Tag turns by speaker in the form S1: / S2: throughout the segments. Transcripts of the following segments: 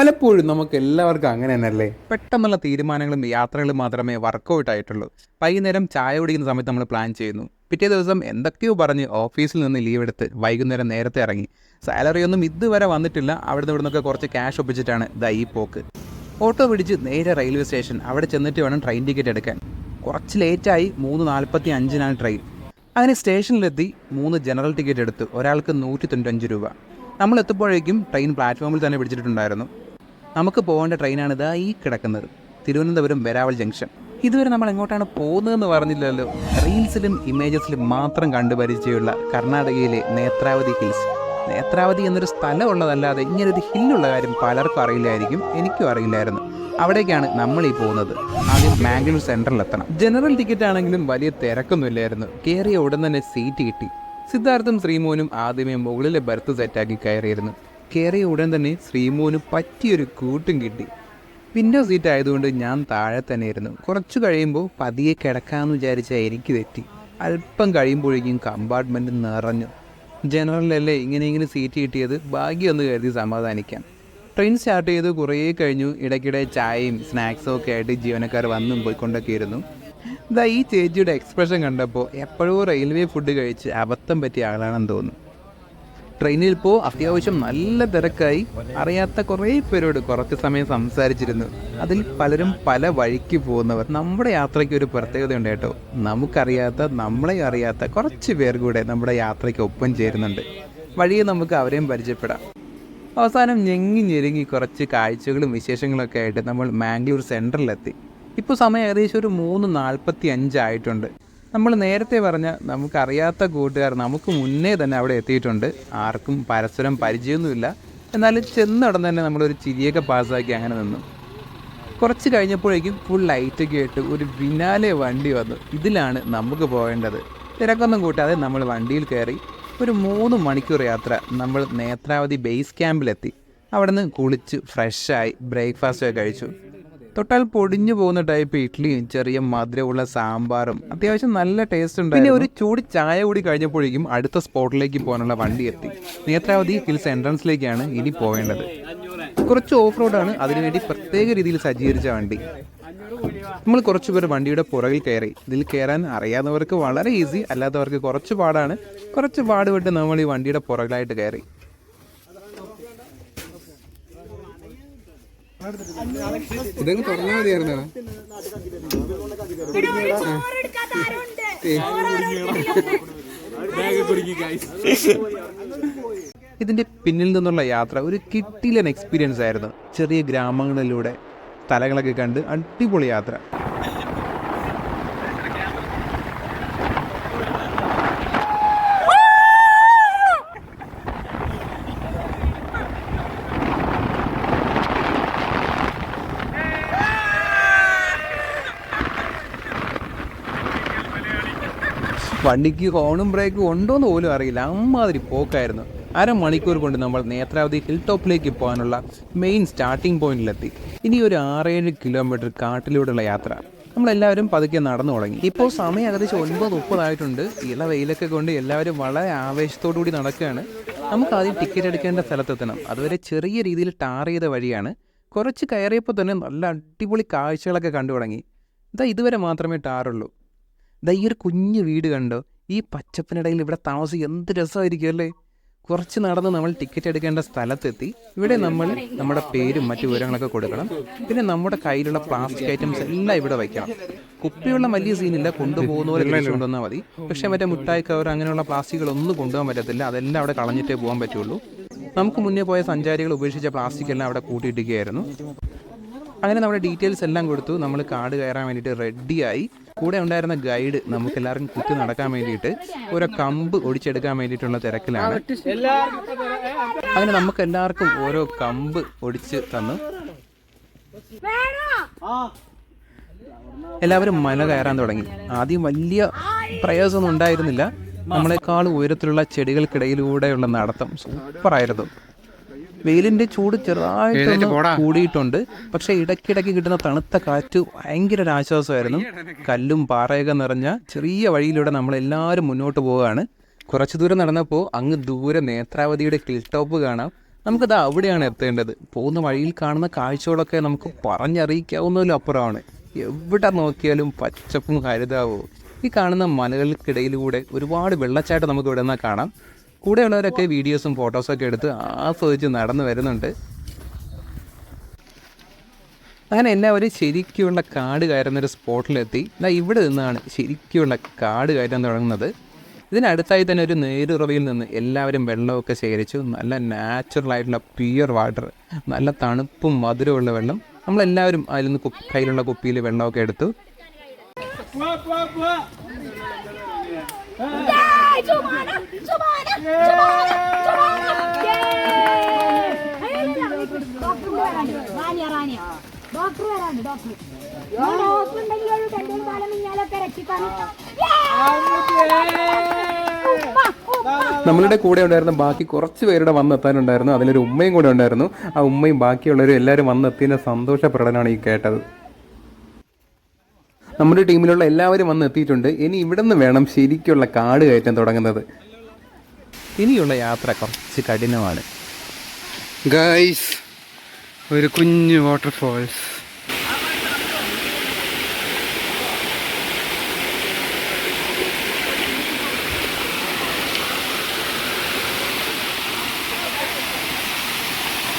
S1: പലപ്പോഴും നമുക്ക് എല്ലാവർക്കും അങ്ങനെ തന്നെയല്ലേ പെട്ടെന്നുള്ള തീരുമാനങ്ങളും യാത്രകളും മാത്രമേ വർക്കൗട്ട് ആയിട്ടുള്ളൂ. വൈകുന്നേരം ചായ കുടിക്കുന്ന സമയത്ത് നമ്മൾ പ്ലാൻ ചെയ്യുന്നു. പിറ്റേ ദിവസം എന്തൊക്കെയോ പറഞ്ഞ് ഓഫീസിൽ നിന്ന് ലീവ് എടുത്ത് വൈകുന്നേരം നേരത്തെ ഇറങ്ങി. സാലറി ഒന്നും ഇതുവരെ വന്നിട്ടില്ല. അവിടുന്ന് ഇവിടെ നിന്നൊക്കെ കുറച്ച് ക്യാഷ് ഒപ്പിച്ചിട്ടാണ് ദാ ഈ പോക്ക്. ഓട്ടോ പിടിച്ച് നേരെ റെയിൽവേ സ്റ്റേഷൻ അവിടെ ചെന്നിട്ട് വേണം ട്രെയിൻ ടിക്കറ്റ് എടുക്കാൻ. കുറച്ച് ലേറ്റായി മൂന്ന് നാൽപ്പത്തി അഞ്ചിനാണ് ട്രെയിൻ അങ്ങനെ സ്റ്റേഷനിലെത്തി മൂന്ന് ജനറൽ ടിക്കറ്റ് എടുത്ത്. ഒരാൾക്ക് നൂറ്റി തൊണ്ണൂറ്റഞ്ച് രൂപ. നമ്മൾ എത്തുമ്പോഴേക്കും ട്രെയിൻ പ്ലാറ്റ്ഫോമിൽ തന്നെ പിടിച്ചിട്ടുണ്ടായിരുന്നു. നമുക്ക് പോകേണ്ട ട്രെയിനാണ് ഇതാ ഈ കിടക്കുന്നത്. തിരുവനന്തപുരം വെരാവൽ ജംഗ്ഷൻ. ഇതുവരെ നമ്മൾ എങ്ങോട്ടാണ് പോകുന്നതെന്ന് പറഞ്ഞില്ലല്ലോ. റീൽസിലും ഇമേജസിലും മാത്രം കണ്ടുപരിചയമുള്ള കർണാടകയിലെ നേത്രാവതി ഹിൽസ്. നേത്രാവതി എന്നൊരു സ്ഥലം ഉള്ളതല്ലാതെ ഇങ്ങനൊരു ഹില്ലുള്ള കാര്യം പലർക്കും അറിയില്ലായിരിക്കും എനിക്കും അറിയില്ലായിരുന്നു. അവിടേക്കാണ് നമ്മൾ ഈ പോകുന്നത്. ആദ്യം മാംഗ്ലൂർ സെൻട്രലിൽ എത്തണം ജനറൽ ടിക്കറ്റ് ആണെങ്കിലും വലിയ തിരക്കൊന്നുമില്ലായിരുന്നു. കയറിയ ഉടൻ തന്നെ സീറ്റ് കിട്ടി. സിദ്ധാർത്ഥും ശ്രീമോനും ആദ്യമേ മുകളിലെ ബർത്ത് സെറ്റാക്കി കയറിയിരുന്നു. കയറിയ ഉടൻ തന്നെ ശ്രീമോന് പറ്റിയൊരു കൂട്ടും കിട്ടി. വിൻഡോ സീറ്റ് ആയതുകൊണ്ട് ഞാൻ താഴെ തന്നെ ഇരുന്നു കുറച്ച് കഴിയുമ്പോൾ പതിയെ കിടക്കാമെന്ന് വിചാരിച്ച എനിക്ക് തെറ്റി. അല്പം കഴിയുമ്പോഴേക്കും കമ്പാർട്ട്മെന്റ് നിറഞ്ഞു. ജനറലല്ലേ ഇങ്ങനെ ഇങ്ങനെ സീറ്റ് കിട്ടിയത്? ഭാഗ്യമൊന്ന് കരുതി സമാധാനിക്കാം. ട്രെയിൻ സ്റ്റാർട്ട് ചെയ്ത് കുറേ കഴിഞ്ഞു. ഇടയ്ക്കിടെ ചായയും സ്നാക്സും ഒക്കെ ആയിട്ട് ജീവനക്കാർ വന്നും പോയിക്കൊണ്ടൊക്കെ ഇരുന്നു ഇതാ ഈ ചേച്ചിയുടെ എക്സ്പ്രഷൻ കണ്ടപ്പോൾ എപ്പോഴോ റെയിൽവേ ഫുഡ് കഴിച്ച് അബദ്ധം പറ്റിയ ആളാണെന്ന് തോന്നുന്നു. ട്രെയിനിൽ ഇപ്പോൾ അത്യാവശ്യം നല്ല തിരക്കായി. അറിയാത്ത കുറേ പേരോട് കുറച്ച് സമയം സംസാരിച്ചിരുന്നു. അതിൽ പലരും പല വഴിക്ക് പോകുന്നവർ. നമ്മുടെ യാത്രയ്ക്ക് ഒരു പ്രത്യേകതയുണ്ട് കേട്ടോ. നമുക്കറിയാത്ത നമ്മളെ അറിയാത്ത കുറച്ച് പേർ കൂടെ നമ്മുടെ യാത്രയ്ക്ക് ഒപ്പം ചേരുന്നുണ്ട്. വഴിയെ നമുക്ക് അവരെയും പരിചയപ്പെടാം. അവസാനം ഞെങ്ങി ഞെരുങ്ങി കുറച്ച് കാഴ്ചകളും വിശേഷങ്ങളൊക്കെ ആയിട്ട് നമ്മൾ മാംഗ്ലൂർ സെന്ററിലെത്തി ഇപ്പോൾ സമയം ഏകദേശം ഒരു മൂന്ന് നാൽപ്പത്തി അഞ്ചായിട്ടുണ്ട് നമ്മൾ നേരത്തെ പറഞ്ഞ നമുക്കറിയാത്ത കൂട്ടുകാർ നമുക്ക് മുന്നേ തന്നെ അവിടെ എത്തിയിട്ടുണ്ട്. ആർക്കും പരസ്പരം പരിചയമൊന്നുമില്ല. എന്നാലും ചെന്നടന്ന് തന്നെ നമ്മളൊരു ചിരിയൊക്കെ പാസ്സാക്കി അങ്ങനെ നിന്നു. കുറച്ച് കഴിഞ്ഞപ്പോഴേക്കും ഫുൾ ലൈറ്റൊക്കെ ആയിട്ട് ഒരു വിനാലെ വണ്ടി വന്നു. ഇതിലാണ് നമുക്ക് പോകേണ്ടത്. തിരക്കൊന്നും കൂട്ടാതെ നമ്മൾ വണ്ടിയിൽ കയറി ഒരു മൂന്ന് മണിക്കൂർ യാത്ര നമ്മൾ നേത്രാവതി ബേസ് ക്യാമ്പിലെത്തി അവിടെ നിന്ന് കുളിച്ച് ഫ്രഷായി ബ്രേക്ക്ഫാസ്റ്റൊക്കെ കഴിച്ചു. തൊട്ടാൽ പൊടിഞ്ഞു പോകുന്ന ടൈപ്പ് ഇഡ്ഡലിയും ചെറിയ മധുരമുള്ള സാമ്പാറും. അത്യാവശ്യം നല്ല ടേസ്റ്റ് ഉണ്ട് പിന്നെ ഒരു ചൂട് ചായ കൂടി കഴിഞ്ഞപ്പോഴേക്കും അടുത്ത സ്പോട്ടിലേക്ക് പോകാനുള്ള വണ്ടി എത്തി. നേത്രാവതി ഹിൽസ് എൻട്രൻസിലേക്കാണ് ഇനി പോകേണ്ടത് കുറച്ച് ഓഫ് റോഡാണ് അതിനുവേണ്ടി പ്രത്യേക രീതിയിൽ സജ്ജീകരിച്ച വണ്ടി. നമ്മൾ കുറച്ച് പേർ വണ്ടിയുടെ പുറകിൽ കയറി. ഇതിൽ കയറാൻ അറിയാവുന്നവർക്ക് വളരെ ഈസി അല്ലാത്തവർക്ക് കുറച്ച് പാടാണ്. കുറച്ച് പാടുപെട്ട് നമ്മൾ ഈ വണ്ടിയുടെ പുറകിലായിട്ട് കയറി. ഇതങ്ങ് തുറന്നാൽ മതിയായിരുന്നോ? ഇതിന്റെ പിന്നിൽ നിന്നുള്ള യാത്ര ഒരു കിട്ടിലൻ എക്സ്പീരിയൻസ് ആയിരുന്നു. ചെറിയ ഗ്രാമങ്ങളിലൂടെ സ്ഥലങ്ങളൊക്കെ കണ്ട് അടിപൊളി യാത്ര. വണ്ടിക്ക് ഹോണും ബ്രേക്കും ഉണ്ടോയെന്ന് പോലും അറിയില്ല. അമ്മാതിരി പോക്കായിരുന്നു. അരമണിക്കൂർ കൊണ്ട് നമ്മൾ നേത്രാവതി ഹിൽ ടോപ്പിലേക്ക് പോകാനുള്ള മെയിൻ സ്റ്റാർട്ടിംഗ് പോയിന്റിലെത്തി ഇനി ഒരു ആറേഴ് കിലോമീറ്റർ കാട്ടിലൂടെയുള്ള യാത്ര. നമ്മളെല്ലാവരും പതുക്കെ നടന്നു തുടങ്ങി. ഇപ്പോൾ സമയം ഏകദേശം ഒൻപത് മുപ്പതായിട്ടുണ്ട് ഇള വെയിലൊക്കെ കൊണ്ട് എല്ലാവരും വളരെ ആവേശത്തോടു കൂടി നടക്കുകയാണ്. നമുക്ക് ആദ്യം ടിക്കറ്റ് എടുക്കേണ്ട സ്ഥലത്തെത്തണം. അതുവരെ ചെറിയ രീതിയിൽ ടാർ ചെയ്ത വഴിയാണ്. കുറച്ച് കയറിയപ്പോൾ തന്നെ നല്ല അടിപൊളി കാഴ്ചകളൊക്കെ കണ്ടു തുടങ്ങി. ഇതാ ഇതുവരെ മാത്രമേ ടാറുള്ളൂ ദാ ഈ ഒരു കുഞ്ഞു വീട് കണ്ടോ? ഈ പച്ചപ്പിനിടയിൽ ഇവിടെ താമസം എന്ത് രസമായിരിക്കും അല്ലേ? കുറച്ച് നടന്ന് നമ്മൾ ടിക്കറ്റ് എടുക്കേണ്ട സ്ഥലത്തെത്തി. ഇവിടെ നമ്മൾ നമ്മുടെ പേരും മറ്റു വിവരങ്ങളൊക്കെ കൊടുക്കണം. പിന്നെ നമ്മുടെ കയ്യിലുള്ള പ്ലാസ്റ്റിക് ഐറ്റംസ് എല്ലാം ഇവിടെ വയ്ക്കണം. കുപ്പിയുള്ള വലിയ സീനില്ല കൊണ്ടുപോകുന്ന പോലെ കൊണ്ടുവന്നാൽ മതി. പക്ഷെ മറ്റേ മുട്ടായി കവർ അങ്ങനെയുള്ള പ്ലാസ്റ്റിക്കുകളൊന്നും കൊണ്ടുപോകാൻ പറ്റത്തില്ല. അതെല്ലാം അവിടെ കളഞ്ഞിട്ടേ പോകാൻ പറ്റുള്ളൂ. നമുക്ക് മുന്നേ പോയ സഞ്ചാരികൾ ഉപേക്ഷിച്ച പ്ലാസ്റ്റിക് എല്ലാം അവിടെ കൂട്ടിയിട്ടിരിക്കുകയായിരുന്നു. അങ്ങനെ നമ്മുടെ ഡീറ്റെയിൽസ് എല്ലാം കൊടുത്തു. നമ്മൾ കാട് കയറാൻ വേണ്ടിയിട്ട് റെഡിയായി കൂടെ ഉണ്ടായിരുന്ന ഗൈഡ് നമുക്ക് എല്ലാവർക്കും കുത്തി നടക്കാൻ വേണ്ടിയിട്ട് ഓരോ കമ്പ് ഒടിച്ചെടുക്കാൻ വേണ്ടിയിട്ടുള്ള തിരക്കിലാണ്. അങ്ങനെ നമുക്ക് എല്ലാവർക്കും ഓരോ കമ്പ് ഒടിച്ച് തന്നു. എല്ലാവരും മല കയറാൻ തുടങ്ങി. ആദ്യം വലിയ പ്രയാസമൊന്നും ഉണ്ടായിരുന്നില്ല. നമ്മളെക്കാൾ ഉയരത്തിലുള്ള ചെടികൾക്കിടയിലൂടെയുള്ള നടത്തം സൂപ്പറായിരുന്നു. വെയിലിന്റെ ചൂട് ചെറുതായിട്ട് കൂടിയിട്ടുണ്ട്. പക്ഷെ ഇടയ്ക്കിടയ്ക്ക് കിട്ടുന്ന തണുത്ത കാറ്റ് ഭയങ്കര ഒരു ആശ്വാസമായിരുന്നു. കല്ലും പാറയൊക്കെ നിറഞ്ഞ ചെറിയ വഴിയിലൂടെ നമ്മൾ എല്ലാവരും മുന്നോട്ട് പോവുകയാണ്. കുറച്ച് ദൂരം നടന്നപ്പോൾ അങ്ങ് ദൂരെ നേത്രാവതിയുടെ ഹിൽ ടോപ്പ് കാണാം. നമുക്കത് അവിടെയാണ് എത്തേണ്ടത്. പോകുന്ന വഴിയിൽ കാണുന്ന കാഴ്ചകളൊക്കെ നമുക്ക് പറഞ്ഞറിയിക്കാവുന്നതിലും അപ്പുറമാണ്. എവിടെ നോക്കിയാലും പച്ചപ്പും ഹരിതാവും. ഈ കാണുന്ന മലകൾക്കിടയിലൂടെ ഒരുപാട് വെള്ളച്ചാട്ടം നമുക്ക് ഇവിടെ നിന്നാൽ കാണാം. കൂടെയുള്ളവരൊക്കെ വീഡിയോസും ഫോട്ടോസൊക്കെ എടുത്ത് ആസ്വദിച്ച് നടന്നു വരുന്നുണ്ട്. അങ്ങനെ എല്ലാവരും ശരിക്കുള്ള കാട് കയറുന്നൊരു സ്പോട്ടിലെത്തി. എന്നാൽ ഇവിടെ നിന്നാണ് ശരിക്കുള്ള കാട് കയറ്റാൻ തുടങ്ങുന്നത്. ഇതിനടുത്തായി തന്നെ ഒരു നേരുറവയിൽ നിന്ന് എല്ലാവരും വെള്ളമൊക്കെ ശേഖരിച്ചു. നല്ല നാച്ചുറൽ ആയിട്ടുള്ള പ്യുവർ വാട്ടർ നല്ല തണുപ്പും മധുരമുള്ള വെള്ളം. നമ്മളെല്ലാവരും അതിൽ നിന്ന് കയ്യിലുള്ള കുപ്പിയിൽ വെള്ളമൊക്കെ എടുത്തു!
S2: Sumana! ഡോക്ടർ വരാണ്ട് ഡോക്ടർ ഡോക്ടർ ഒരു
S1: നമ്മളുടെ കൂടെ ഉണ്ടായിരുന്ന ബാക്കി കുറച്ച് പേരുടെ വന്നെത്താനുണ്ടായിരുന്നു. അതിലൊരു ഉമ്മയും കൂടെ ഉണ്ടായിരുന്നു. ആ ഉമ്മയും ബാക്കിയുള്ളവരും എല്ലാവരും വന്നെത്തിയതിന്റെ സന്തോഷ പ്രകടനമാണ് ഈ കേട്ടത്. നമ്മുടെ ടീമിലുള്ള എല്ലാവരും വന്ന് എത്തിയിട്ടുണ്ട് ഇനി ഇവിടെ നിന്ന് വേണം ശരിക്കുള്ള കാട് കയറ്റം തുടങ്ങുന്നത്. ഇനിയുള്ള യാത്ര കുറച്ച് കഠിനമാണ്.
S3: ഗൈസ് ഒരു കുഞ്ഞു വാട്ടർഫോൾസ്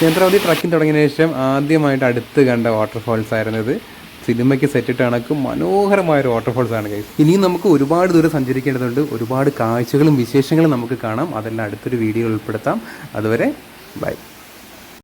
S1: നേന്ത്രാവതി ട്രക്കിംഗ് തുടങ്ങിയതിന് ശേഷം ആദ്യമായിട്ട് അടുത്ത് കണ്ട വാട്ടർഫോൾസ് ആയിരുന്നത് ഇത് സിനിമയ്ക്ക് സെറ്റിട്ട് കണക്ക് മനോഹരമായ ഒരു വാട്ടർഫോൾസ് ആണ് ഗൈസ് ഇനിയും നമുക്ക് ഒരുപാട് ദൂരം സഞ്ചരിക്കേണ്ടതുണ്ട്. ഒരുപാട് കാഴ്ചകളും വിശേഷങ്ങളും നമുക്ക് കാണാം. അതെല്ലാം അടുത്തൊരു വീഡിയോ ഉൾപ്പെടുത്താം. അതുവരെ ബൈ